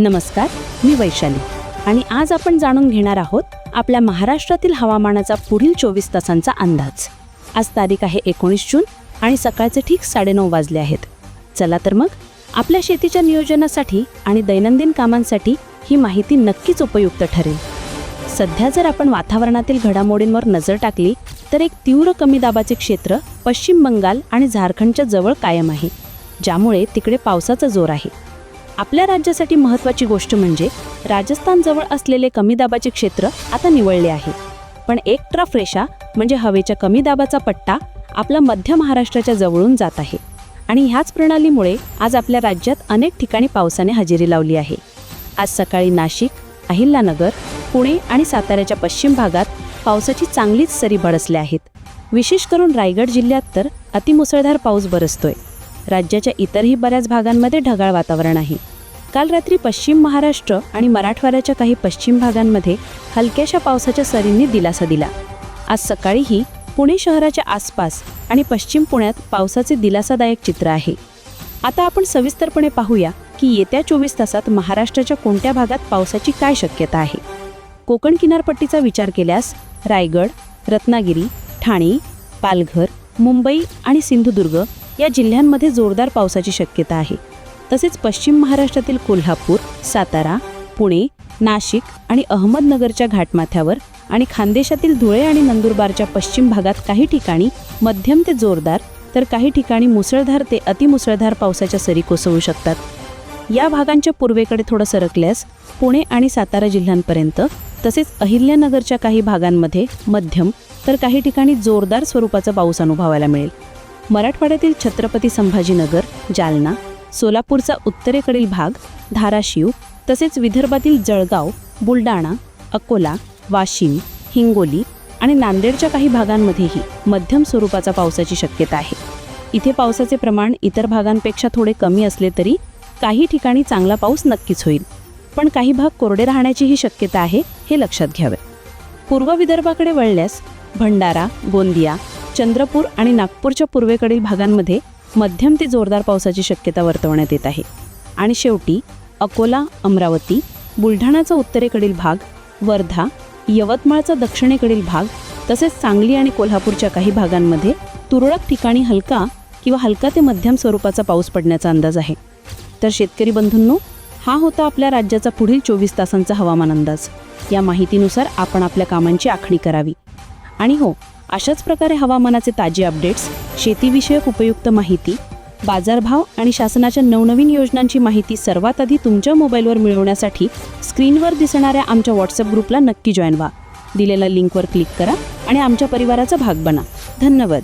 नमस्कार मी वैशाली. आणि आज आपण जाणून घेणार आहोत आपल्या महाराष्ट्रातील हवामानाचा पुढील चोवीस तासांचा अंदाज. आज तारीख आहे एकोणीस जून आणि सकाळचे ठीक साडेनऊ वाजले आहेत. चला तर मग आपल्या शेतीच्या नियोजनासाठी आणि दैनंदिन कामांसाठी ही माहिती नक्कीच उपयुक्त ठरेल. सध्या जर आपण वातावरणातील घडामोडींवर नजर टाकली तर एक तीव्र कमी दाबाचे क्षेत्र पश्चिम बंगाल आणि झारखंडच्या जवळ कायम आहे ज्यामुळे तिकडे पावसाचा जोर आहे. आपल्या राज्यासाठी महत्त्वाची गोष्ट म्हणजे राजस्थानजवळ असलेले कमी दाबाचे क्षेत्र आता निवळले आहे. पण एक ट्रफ रेषा म्हणजे हवेच्या कमी दाबाचा पट्टा आपला मध्य महाराष्ट्राच्या जवळून जात आहे. आणि ह्याच प्रणालीमुळे आज आपल्या राज्यात अनेक ठिकाणी पावसाने हजेरी लावली आहे. आज सकाळी नाशिक अहिल्यानगर पुणे आणि साताऱ्याच्या पश्चिम भागात पावसाची चांगलीच सरी बरसल्या आहेत. विशेष करून रायगड जिल्ह्यात तर अतिमुसळधार पाऊस बरसतोय. राज्याच्या इतरही बऱ्याच भागांमध्ये ढगाळ वातावरण आहे. काल रात्री पश्चिम महाराष्ट्र आणि मराठवाड्याच्या काही पश्चिम भागांमध्ये हलक्याशा पावसाच्या सरींनी दिलासा दिला. आज सकाळीही पुणे शहराच्या आसपास आणि पश्चिम पुण्यात पावसाचे दिलासादायक चित्र आहे. आता आपण सविस्तरपणे पाहूया की येत्या चोवीस तासात महाराष्ट्राच्या कोणत्या भागात पावसाची काय शक्यता आहे? कोकण किनारपट्टीचा विचार केल्यास रायगड रत्नागिरी ठाणे पालघर मुंबई आणि सिंधुदुर्ग या जिल्ह्यांमध्ये जोरदार पावसाची शक्यता आहे. तसेच पश्चिम महाराष्ट्रातील कोल्हापूर सातारा पुणे नाशिक आणि अहमदनगरच्या घाटमाथ्यावर आणि खानदेशातील धुळे आणि नंदुरबारच्या पश्चिम भागात काही ठिकाणी मध्यम ते जोरदार तर काही ठिकाणी मुसळधार ते अतिमुसळधार पावसाच्या सरी कोसळू शकतात. या भागांच्या पूर्वेकडे थोडं सरकल्यास पुणे आणि सातारा जिल्ह्यांपर्यंत तसेच अहिल्यानगरच्या काही भागांमध्ये मध्यम तर काही ठिकाणी जोरदार स्वरूपाचा पाऊस अनुभवायला मिळेल. मराठवाड्यातील छत्रपती संभाजीनगर जालना सोलापूरचा उत्तरेकडील भाग धाराशिव तसेच विदर्भातील जळगाव बुलडाणा अकोला वाशिम हिंगोली आणि नांदेडच्या काही भागांमध्येही मध्यम स्वरूपाचा पावसाची शक्यता आहे. इथे पावसाचे प्रमाण इतर भागांपेक्षा थोडे कमी असले तरी काही ठिकाणी चांगला पाऊस नक्कीच होईल. पण काही भाग कोरडे राहण्याचीही शक्यता आहे हे लक्षात घ्यावे. पूर्व विदर्भाकडे वळल्यास भंडारा गोंदिया चंद्रपूर आणि नागपूरच्या पूर्वेकडील भागांमध्ये मध्यम ते जोरदार पावसाची शक्यता वर्तवण्यात येत आहे. आणि शेवटी अकोला अमरावती बुलढाणाचा उत्तरेकडील भाग वर्धा यवतमाळचा दक्षिणेकडील भाग तसेच सांगली आणि कोल्हापूरच्या काही भागांमध्ये तुरळक ठिकाणी हलका किंवा हलका ते मध्यम स्वरूपाचा पाऊस पडण्याचा अंदाज आहे. तर शेतकरी बंधूंनो हा होता आपल्या राज्याचा पुढील चोवीस तासांचा हवामान अंदाज. या माहितीनुसार आपण आपल्या कामांची आखणी करावी. आणि हो अशाच प्रकारे हवामानाचे ताजे अपडेट्स शेतीविषयक उपयुक्त माहिती बाजारभाव आणि शासनाच्या नवनवीन योजनांची माहिती सर्वात आधी तुमच्या मोबाईलवर मिळवण्यासाठी स्क्रीनवर दिसणाऱ्या आमच्या व्हॉट्सअप ग्रुपला नक्की जॉईन व्हा. दिलेल्या लिंकवर क्लिक करा आणि आमच्या परिवाराचा भाग बना. धन्यवाद.